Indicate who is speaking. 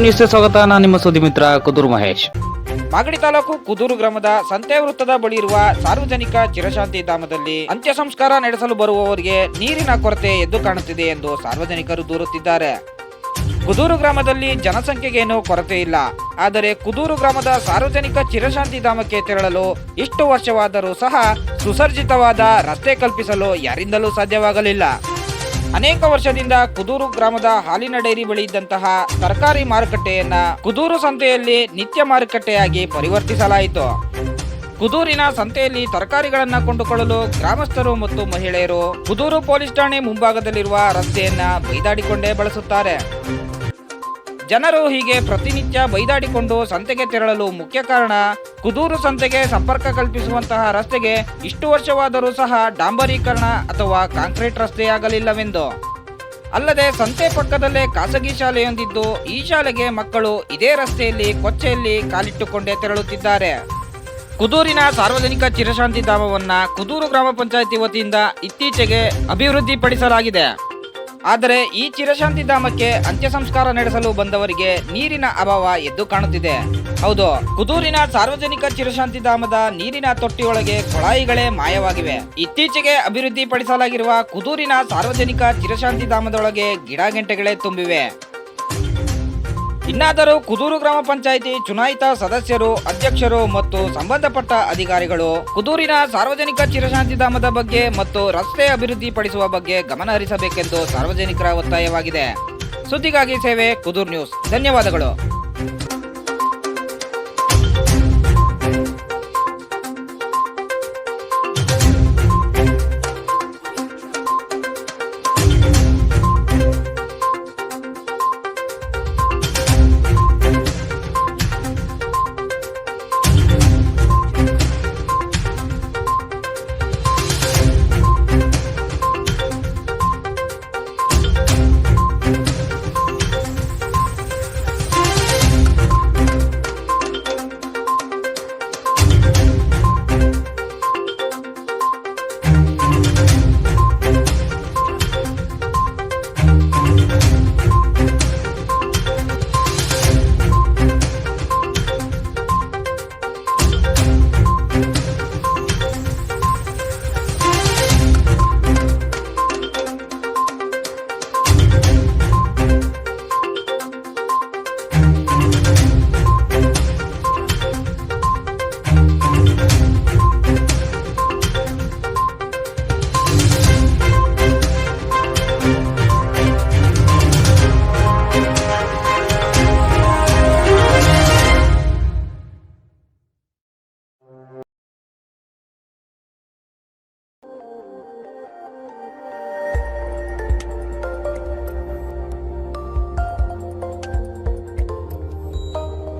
Speaker 1: ನ್ಯೂಸ್ಗೆ ಸ್ವಾಗತ. ನಾನು ನಿಮ್ಮ ಸುದ್ದಿ ಮಿತ್ರ ಕುದೂರು ಮಹೇಶ್.
Speaker 2: ಮಾಗಡಿ ತಾಲೂಕು ಕುದೂರು ಗ್ರಾಮದ ಸಂತೆ ವೃತ್ತದ ಬಳಿ ಇರುವ ಸಾರ್ವಜನಿಕ ಚಿರಶಾಂತಿ ಧಾಮದಲ್ಲಿ ಅಂತ್ಯ ಸಂಸ್ಕಾರ ನಡೆಸಲು ಬರುವವರಿಗೆ ನೀರಿನ ಕೊರತೆ ಎದ್ದು ಕಾಣುತ್ತಿದೆ ಎಂದು ಸಾರ್ವಜನಿಕರು ದೂರುತ್ತಿದ್ದಾರೆ. ಕುದೂರು ಗ್ರಾಮದಲ್ಲಿ ಜನಸಂಖ್ಯೆಗೇನು ಕೊರತೆ ಇಲ್ಲ. ಆದರೆ ಕುದೂರು ಗ್ರಾಮದ ಸಾರ್ವಜನಿಕ ಚಿರಶಾಂತಿ ಧಾಮಕ್ಕೆ ತೆರಳಲು ಇಷ್ಟು ವರ್ಷವಾದರೂ ಸಹ ಸುಸರ್ಜಿತವಾದ ರಸ್ತೆ ಕಲ್ಪಿಸಲು ಯಾರಿಂದಲೂ ಸಾಧ್ಯವಾಗಲಿಲ್ಲ. ಅನೇಕ ವರ್ಷದಿಂದ ಕುದೂರು ಗ್ರಾಮದ ಹಾಲಿನ ಡೈರಿ ಬಳಿ ಇದ್ದಂತಹ ತರಕಾರಿ ಮಾರುಕಟ್ಟೆಯನ್ನ ಕುದೂರು ಸಂತೆಯಲ್ಲಿ ನಿತ್ಯ ಮಾರುಕಟ್ಟೆಯಾಗಿ ಪರಿವರ್ತಿಸಲಾಯಿತು. ಕುದೂರಿನ ಸಂತೆಯಲ್ಲಿ ತರಕಾರಿಗಳನ್ನು ಕೊಂಡುಕೊಳ್ಳಲು ಗ್ರಾಮಸ್ಥರು ಮತ್ತು ಮಹಿಳೆಯರು ಕುದೂರು ಪೊಲೀಸ್ ಠಾಣೆ ಮುಂಭಾಗದಲ್ಲಿರುವ ರಸ್ತೆಯನ್ನ ಬೈದಾಡಿಕೊಂಡೇ ಬಳಸುತ್ತಾರೆ. ಜನರು ಹೀಗೆ ಪ್ರತಿನಿತ್ಯ ಬೈದಾಡಿಕೊಂಡು ಸಂತೆಗೆ ತೆರಳಲು ಮುಖ್ಯ ಕಾರಣ ಕುದೂರು ಸಂತೆಗೆ ಸಂಪರ್ಕ ಕಲ್ಪಿಸುವಂತಹ ರಸ್ತೆಗೆ ಇಷ್ಟು ವರ್ಷವಾದರೂ ಸಹ ಡಾಂಬರೀಕರಣ ಅಥವಾ ಕಾಂಕ್ರೀಟ್ ರಸ್ತೆಯಾಗಲಿಲ್ಲವೆಂದು ಅಲ್ಲದೆ ಸಂತೆ ಪಕ್ಕದಲ್ಲೇ ಖಾಸಗಿ ಶಾಲೆಯೊಂದಿದ್ದು ಈ ಶಾಲೆಗೆ ಮಕ್ಕಳು ಇದೇ ರಸ್ತೆಯಲ್ಲಿ ಕೊಚ್ಚೆಯಲ್ಲಿ ಕಾಲಿಟ್ಟುಕೊಂಡೇ ತೆರಳುತ್ತಿದ್ದಾರೆ. ಕುದೂರಿನ ಸಾರ್ವಜನಿಕ ಚಿರಶಾಂತಿ ಧಾಮವನ್ನ ಕುದೂರು ಗ್ರಾಮ ಪಂಚಾಯಿತಿ ವತಿಯಿಂದ ಇತ್ತೀಚೆಗೆ ಅಭಿವೃದ್ಧಿಪಡಿಸಲಾಗಿದೆ. ಆದರೆ ಈ ಚಿರಶಾಂತಿ ಧಾಮಕ್ಕೆ ಅಂತ್ಯ ಸಂಸ್ಕಾರ ನಡೆಸಲು ಬಂದವರಿಗೆ ನೀರಿನ ಅಭಾವ ಎದ್ದು ಕಾಣುತ್ತಿದೆ. ಹೌದು, ಕುದೂರಿನ ಸಾರ್ವಜನಿಕ ಚಿರಶಾಂತಿ ಧಾಮದ ನೀರಿನ ತೊಟ್ಟಿಯೊಳಗೆ ಕೊಳಾಯಿಗಳೇ ಮಾಯವಾಗಿವೆ. ಇತ್ತೀಚೆಗೆ ಅಭಿವೃದ್ಧಿಪಡಿಸಲಾಗಿರುವ ಕುದೂರಿನ ಸಾರ್ವಜನಿಕ ಚಿರಶಾಂತಿ ಧಾಮದೊಳಗೆ ಗಿಡಗಂಟೆಗಳೇ ತುಂಬಿವೆ. ಇನ್ನಾದರೂ ಕುದೂರು ಗ್ರಾಮ ಪಂಚಾಯಿತಿ ಚುನಾಯಿತ ಸದಸ್ಯರು, ಅಧ್ಯಕ್ಷರು ಮತ್ತು ಸಂಬಂಧಪಟ್ಟ ಅಧಿಕಾರಿಗಳು ಕುದೂರಿನ ಸಾರ್ವಜನಿಕ ಚಿರಶಾಂತಿ ಧಾಮದ ಬಗ್ಗೆ ಮತ್ತು ರಸ್ತೆ ಅಭಿವೃದ್ಧಿಪಡಿಸುವ ಬಗ್ಗೆ ಗಮನ ಹರಿಸಬೇಕೆಂದು ಸಾರ್ವಜನಿಕರ ಒತ್ತಾಯವಾಗಿದೆ. ಸುದ್ದಿಗಾಗಿ ಸೇವೆ ಕುದೂರ್ ನ್ಯೂಸ್. ಧನ್ಯವಾದಗಳು.